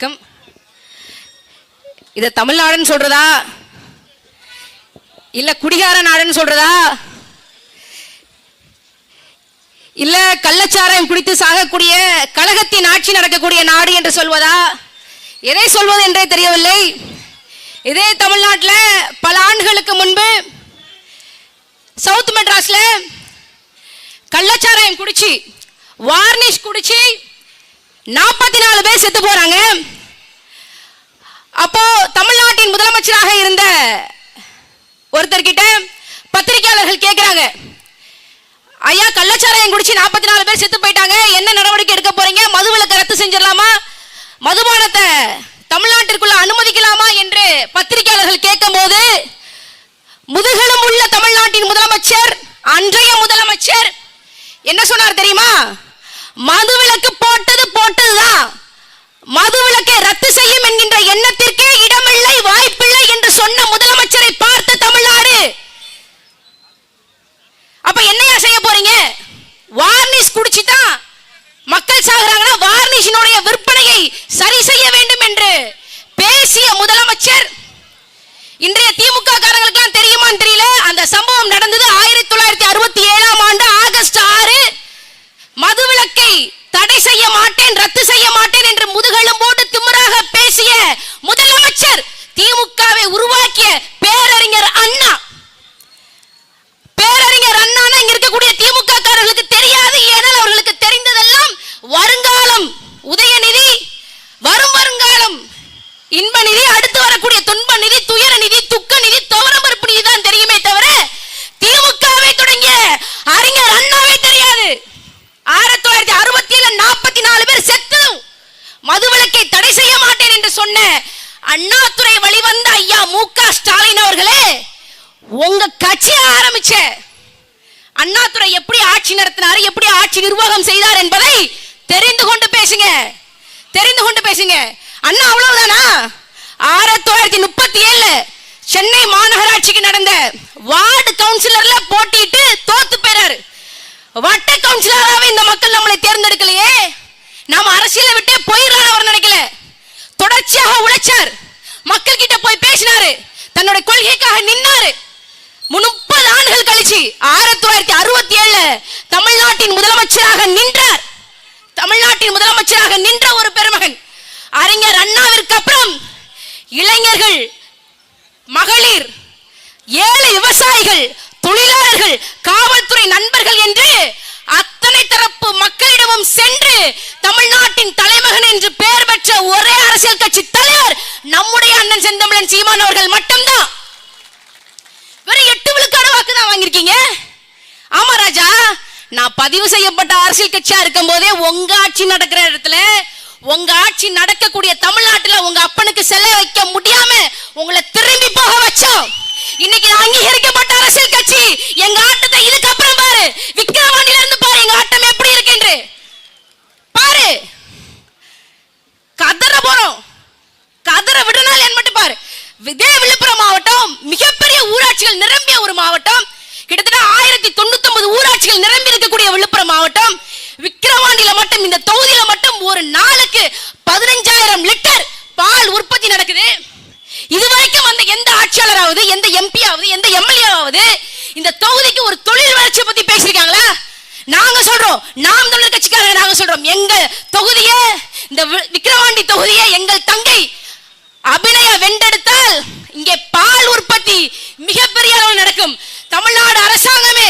வணக்கம். இதை தமிழ்நாடுன்னு சொல்றதா? இல்ல குடிகார நாடுன்னு சொல்றதா? இல்ல கள்ளச்சாராயம் குடித்து சாகக்கூடிய கழகத்தின் ஆட்சி நடக்கக்கூடிய நாடு என்று சொல்வதா? எதை சொல்வது என்றே தெரியவில்லை. இதே தமிழ்நாட்டில் பல ஆண்டுகளுக்கு முன்பு சவுத் மெட்ராஸ்ல கள்ளச்சாராயம் குடிச்சு வார்னிஷ் குடிச்சு நாற்பத்தி நாலு பேர் செத்து போறாங்க. அப்போ தமிழ்நாட்டின் முதலமைச்சராக இருந்த ஒருத்தர்கிட்ட பத்திரிகையாளர்கள் கேட்கிறாங்க ஐயா கள்ளச்சாராயம் குடிச்சு நாற்பத்தி நாலு பேர் செத்து போயிட்டாங்க. என்ன நடவடிக்கை எடுக்க போறீங்க? மதுவிலக்கு ரத்து செஞ்சிடலாமா? மதுபானத்தை தமிழ்நாட்டிற்குள்ள அனுமதிக்கலாமா என்று பத்திரிகையாளர்கள் கேட்கும்போது முதுகலும் உள்ள தமிழ்நாட்டின் முதலமைச்சர் அன்றைய முதலமைச்சர் என்ன சொன்னார் தெரியுமா? மதுவிலக்கு போட்டு போட்டதுதான் மதுவிலக்கை ரத்து செய்யும் என்கின்ற எண்ணத்திற்கே இடம் Yeah. வச்சு ஆரம்பிச்ச. அண்ணாதுரை எப்படி ஆட்சி நடத்தினார் எப்படி ஆட்சி நிர்வாகம் செய்தார் என்பதை தெரிந்து கொண்டு பேசுங்க. தெரிந்து கொண்டு பேசுங்க. அண்ணா அவ்வளவுதானா? ஆயிரத்தி தொள்ளாயிரத்தி முப்பத்தி ஏழுல சென்னை மாநகராட்சிக்கு நடந்த வார்டு கவுன்சிலர்ல போட்டிட்டு தோத்து பெறாரு வட்ட கவுன்சிலராகவே இந்த மக்கள் நம்மளை தேர்ந்தெடுக்கலையே. நாம அரசியலை விட்டே போயிடலாம் அவர் நினைக்கல. தொடர்ச்சியாக உழைச்சார். மக்கள் கிட்ட போய் பேசினாரு. தன்னுடைய கொள்கைக்காக நின்னாரு முப்பது ஆண்டுகள் கழிச்சு ஆயிரத்தி தொள்ளாயிரத்தி அறுபத்தி ஏழு தமிழ்நாட்டின் முதலமைச்சராக நின்றார். தமிழ்நாட்டின் முதலமைச்சராக நின்ற ஒரு பெருமகன். அறிஞர் அண்ணாவிற்கு அப்புறம் இளைஞர்கள் மகளிர் ஏழை விவசாயிகள் நான் பதிவு செய்யப்பட்ட அரசியல் கட்சியா இருக்கும் போதே உங்க ஆட்சி நடக்கிற இடத்துல உங்க ஆட்சி நடக்கக்கூடிய தமிழ்நாட்டுல உங்க அப்பனுக்கு செல்ல வைக்க முடியாம உங்களை திரும்பி போக வச்சோம். இன்னைக்கு அங்கீகரிக்கப்பட்ட அரசியல் கட்சி எங்க ஆட்டத்தை இதுக்கு அப்புறம் பாரு விக்கிரவாண்டில இருந்து பாரு எங்க ஆட்டம் எப்படி இருக்குன்று பாரு கதற போறோம் கதற விடுனால் என் மட்டும் பாரு இதே விழுப்புரம் மாவட்டம் மிகப்பெரிய ஊராட்சிகள் நிரம்பிய ஒரு மாவட்டம் கிட்டத்தட்ட ஆயிரத்தி தொண்ணூத்தி ஒன்பது ஊராட்சிகள் நிரம்பி இருக்கக்கூடிய விழுப்புரம் மாவட்டம் விக்கிரவாண்டியில மட்டும் இந்த தொகுதியில மட்டும் ஒரு நாளுக்கு பதினஞ்சாயிரம் லிட்டர் பால் உற்பத்தி நடக்குது இதுவரைக்கும் வந்த எந்த ஆட்சியாளராவது எந்த ஆவது எந்த எம்எல்ஏவாவது இந்த தொகுதிக்கு ஒரு தொழில் வளர்ச்சியை பத்தி பேசியிருக்காங்களா? நாங்க சொல்றோம். நாம் தமிழர் கட்சிக்காக நாங்க சொல்றோம். எங்க தொகுதியே இந்த வி- விக்கிரவாண்டி தொகுதியே எங்கள் தங்கை அபிநய வெண்டெடுத்தால் இங்கே பால் உற்பத்தி மிகப்பெரிய அளவில் நடக்கும். தமிழ்நாடு அரசாங்கமே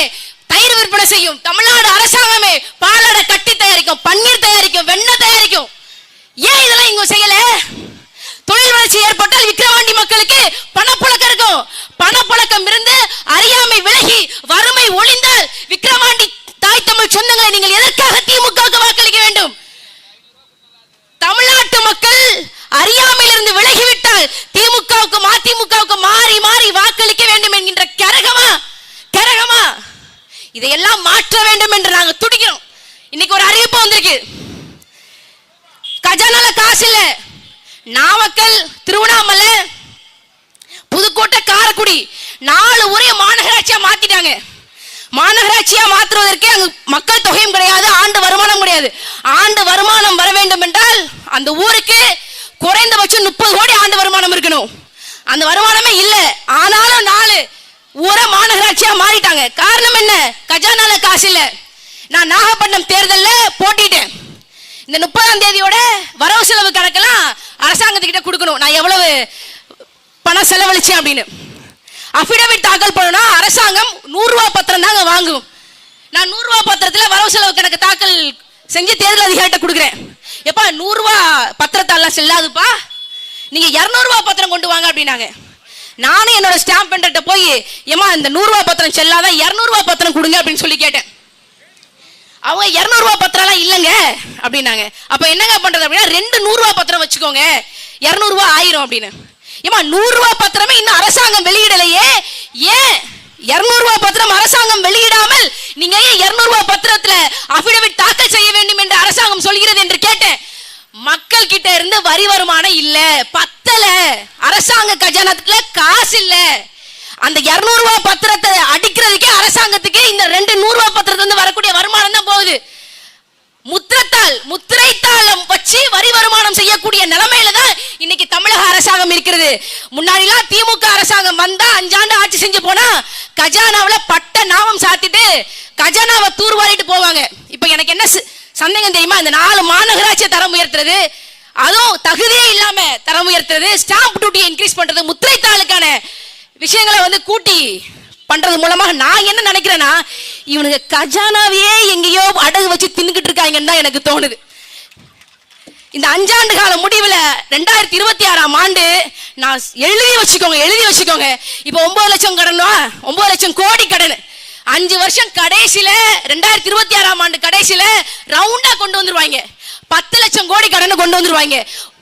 தயிர் விற்பனை செய்யும். தமிழ்நாடு அரசாங்கமே பாலாடை கட்டி தயாரிக்கும் பன்னீர் தயாரிக்கும் வெண்ணெய் தயாரிக்கும் ஏன் இதெல்லாம் இங்க செய்யல தொழில் வளர்ச்சி ஏற்பட்டால் விக்கிரவாண்டி மக்களுக்கு பணப்புழக்கம் இருக்கும் பணப்புழக்கம் இருந்து அறியாமை விலகி வறுமை ஒளிந்தால் விக்கிரவாண்டி தாய் தமிழ் சொந்தங்களை நீங்கள் எதற்காக திமுகவுக்கு வாக்களிக்க வேண்டும் தமிழ்நாட்டு மக்கள் அறியாமையிலிருந்து விலகிவிட்டால் திமுகவுக்கு மதிமுகவுக்கு மாறி மாறி வாக்களிக்க வேண்டும் என்கின்ற கரகமா கரகமா இதையெல்லாம் மாற்ற வேண்டும் என்று நாங்க துடிக்கிறோம் இன்னைக்கு ஒரு அறிவிப்பு வந்திருக்கு கஜானால காசு இல்ல நாமக்கல் திருவண்ணாமலை புதுக்கோட்டை காரைக்குடி நாலு ஊரையும் மாநகராட்சியா மாத்திட்டாங்க. மாநகராட்சியா மாற்றுவதற்கே அங்கு மக்கள் தொகையும் கிடையாது ஆண்டு வருமானம் கிடையாது. ஆண்டு வருமானம் வர வேண்டும் என்றால் அந்த ஊருக்கு குறைந்தபட்சம் முப்பது கோடி ஆண்டு வருமானம் இருக்கணும். அந்த வருமானமே இல்லை. ஆனாலும் நாலு ஊரை மாநகராட்சியா மாறிட்டாங்க. காரணம் என்ன? கஜானால காசு இல்லை. நான் நாகப்பட்டினம் தேர்தல்ல போட்டிட்டேன். இந்த முப்பதாம் தேதியோட வரவு செலவு கணக்கெல்லாம் அரசாங்கத்துக்கிட்ட கொடுக்கணும். நான் எவ்வளவு பணம் செலவழிச்சேன் அப்படின்னு. அஃபிடவிட் தாக்கல் பண்ணணும்னா அரசாங்கம் நூறுரூவா பத்திரம் தாங்க வாங்குவோம் நான் நூறுரூவா பத்திரத்தில் வரவு செலவு கணக்கு தாக்கல் செஞ்சு தேர்தல் அதிகாரிட்ட கொடுக்குறேன். எப்பா நூறுரூவா பத்திரத்தாலாம் செல்லாதுப்பா? நீங்கள் இரநூறுவா பத்திரம் கொண்டு வாங்க அப்படின்னாங்க. நானும் என்னோட ஸ்டாம்ப் பெண்டர்கிட்ட போய் ஏமா இந்த நூறுரூவா பத்திரம் செல்லாதான் இரநூறுவா பத்திரம் கொடுங்க அப்படின்னு சொல்லி கேட்டேன். அவங்க இரநூறுவா பத்திரம்லாம் இல்லைங்க அப்படின்னாங்க. அப்போ என்னங்க பண்றது அப்படின்னா ரெண்டு நூறுரூவா பத்திரம் வச்சுக்கோங்க. இரநூறுவா ஆயிரும் அப்படின்னு. ஏமா நூறுரூவா பத்திரமே இன்னும் அரசாங்கம் வெளியிடலையே? ஏன்? இரநூறுவா பத்திரம் அரசாங்கம் வெளியிடாமல் நீங்க ஏன் இரநூறுவா பத்திரத்துல அபிடவிட் தாக்கல் செய்ய வேண்டும் என்று அரசாங்கம் சொல்கிறது என்று கேட்டேன். மக்கள் கிட்ட இருந்து வரி வருமானம் இல்ல பத்தல. அரசாங்க கஜானத்துல காசு இல்லை. அந்த இருநூறு ரூபாய் பத்திரத்தை அடிக்கிறதுக்கே அரசாங்கத்துக்கு இந்த ரெண்டு நூறு ரூபாய் பத்திரத்துல இருந்து வரக்கூடிய வருமானம் தான் போகுது. முத்திரத்தால் முத்திரைத்தாளம் வச்சு வரி வருமானம் செய்யக்கூடிய நிலைமையில தான் இன்னைக்கு தமிழக அரசாங்கம் இருக்கிறது. முன்னாடிலாம் திமுக அரசாங்கம் வந்தா அஞ்சாண்டு ஆட்சி செஞ்சு போனா கஜானாவில் பட்ட நாமம் சாத்திட்டு கஜானாவை தூர்வாரிட்டு போவாங்க. இப்போ எனக்கு என்ன சந்தேகம் தெரியுமா? இந்த நாலு மாநகராட்சியை தரம் உயர்த்துறது அதுவும் தகுதியே இல்லாம தரம் உயர்த்துறது ஸ்டாம்ப் டியூட்டியை இன்க்ரீஸ் பண்றது முத்திரைத்தாளுக்கான விஷயங்களை வந்து கூட்டி பண்றது மூலமாக நான் என்ன நினைக்கிறேன்னா இவனுக்கு கஜானாவையே எங்கேயோ அடகு வச்சு தின்னுக்கிட்டு இருக்காங்கன்னு தான் எனக்கு தோணுது. இந்த அஞ்சாண்டு கால முடிவில் ரெண்டாயிரத்தி இருபத்தி ஆறாம் ஆண்டு நான் எழுதி வச்சுக்கோங்க எழுதி வச்சுக்கோங்க. இப்போ ஒன்பது லட்சம் கடனா ஒன்பது லட்சம் கோடி கடன். அஞ்சு வருஷம் கடைசியில ரெண்டாயிரத்தி இருபத்தி ஆறாம் ஆண்டு கடைசியில ரவுண்டா கொண்டு வந்துருவாங்க. பத்து லட்சம் கோடி கடனை கொண்டு வந்துருவாங்க.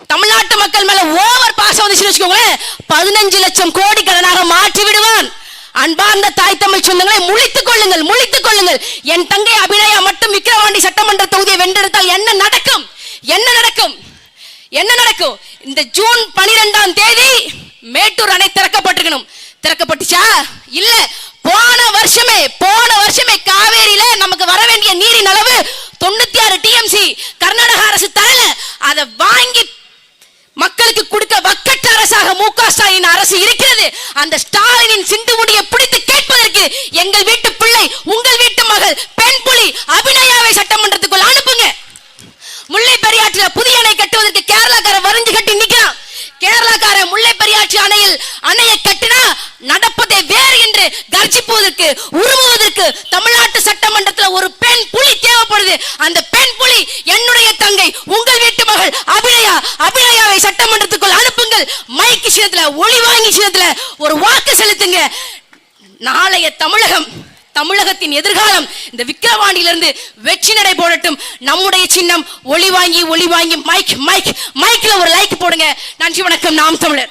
தமிழ்நாட்டு மக்கள் மேல ஓவர் பாசம் வந்துச்சுன்னு வச்சுக்கோங்களேன். பதினஞ்சு லட்சம் கோடி கடனாக மாற்றி விடுவான். அன்பார்ந்த தாய் தமிழ் சொந்தங்களை முழித்துக் கொள்ளுங்கள் முழித்துக் கொள்ளுங்கள். என் தங்கை அபிநயா மட்டும் விக்கிரவாண்டி சட்டமன்ற தொகுதியை வென்றெடுத்தால் என்ன நடக்கும்? என்ன நடக்கும்? என்ன நடக்கும்? இந்த ஜூன் பனிரெண்டாம் தேதி மேட்டூர் அணை திறக்கப்பட்டிருக்கணும். திறக்கப்பட்டுச்சா? இல்ல. போன வருஷமே போன வருஷமே காவேரியில நமக்கு வர வேண்டிய நீரின் அளவு தொண்ணூத்தி ஆறு டிஎம்சி. கர்நாடக அரசு தரல. அதை வாங்கி மக்களுக்கு கொடுக்க வக்கட்ட அரசாக மு க ஸ்டாலின் அரசு இருக்கிறது. அந்த ஸ்டாலினின் சிந்து முடியை பிடித்து கேட்பதற்கு எங்கள் வீட்டு பிள்ளை உங்கள் வீட்டு மகள் பெண் புலி அபிநயாவை சட்டமன்றத்துக்குள் அனுப்புங்க முல்லை பெரியாற்றில் புதிய அணை கட்டுவதற்கு கேரளாக்கார வரைஞ்சு கட்டி நிக்கிறான் கேரளாக்கார முல்லை பெரியாற்று அணையில் அணையை கட்டினா நடப்பதே வேறு என்று கர்ஜிப்பதற்கு உருவுவதற்கு தமிழ்நாட்டு சட்டமன்றத்தில் ஒரு பெண் புலி தேவைப்படுது. அந்த பெண் புலி என்னுடைய தங்கை உங்கள் வீட்டு மகள் அபிநயா அபிநயாவை சட்டமன்றத்துக்குள் அனுப்புங்கள். மைக்கு சின்னத்துல ஒளி வாங்கி சின்னத்துல ஒரு வாக்கு செலுத்துங்க. நாளைய தமிழகம் தமிழகத்தின் எதிர்காலம் இந்த விக்கிரவாண்டியிலிருந்து வெற்றி நடை போடட்டும். நம்முடைய சின்னம் ஒளி வாங்கி ஒளி வாங்கி மைக் மைக் மைக்ல ஒரு லைக் போடுங்க. நன்றி வணக்கம். நாம் தமிழர்.